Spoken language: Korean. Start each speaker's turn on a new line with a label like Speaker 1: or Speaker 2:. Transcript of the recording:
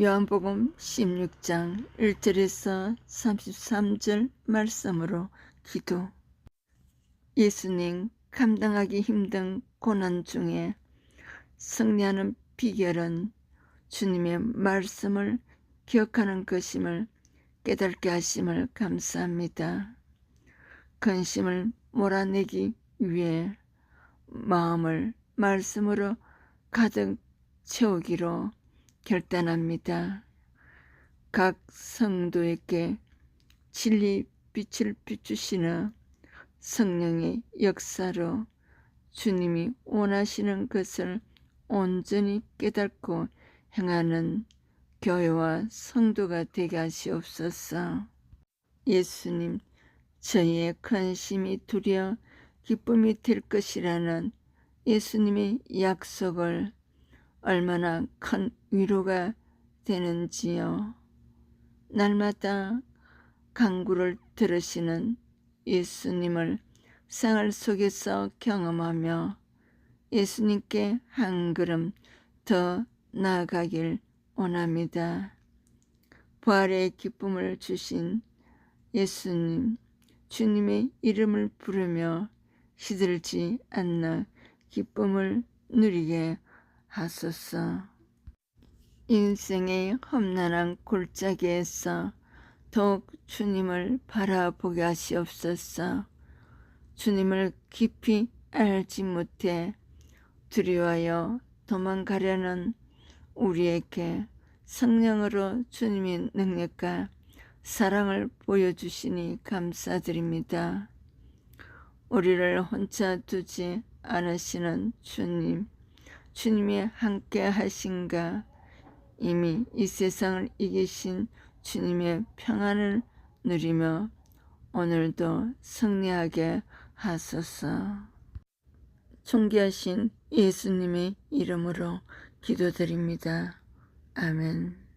Speaker 1: 요한복음 16장 1절에서 33절 말씀으로 기도 예수님 감당하기 힘든 고난 중에 승리하는 비결은 주님의 말씀을 기억하는 것임을 깨닫게 하심을 감사합니다. 근심을 몰아내기 위해 마음을 말씀으로 가득 채우기로 결단합니다. 각 성도에게 진리 빛을 비추시는 성령의 역사로 주님이 원하시는 것을 온전히 깨닫고 행하는 교회와 성도가 되게 하시옵소서. 예수님, 저희의 근심이 두려 기쁨이 될 것이라는 예수님의 약속을 얼마나 큰 위로가 되는지요. 날마다 강구를 들으시는 예수님을 생활 속에서 경험하며 예수님께 한 걸음 더 나아가길 원합니다. 부활의 기쁨을 주신 예수님, 주님의 이름을 부르며 시들지 않는 기쁨을 누리게 하소서. 인생의 험난한 골짜기에서 더욱 주님을 바라보게 하시옵소서. 주님을 깊이 알지 못해 두려워하여 도망가려는 우리에게 성령으로 주님의 능력과 사랑을 보여주시니 감사드립니다. 우리를 혼자 두지 않으시는 주님, 주님이 함께 하신가 이미 이 세상을 이기신 주님의 평안을 누리며 오늘도 승리하게 하소서. 존귀하신 예수님의 이름으로 기도드립니다. 아멘.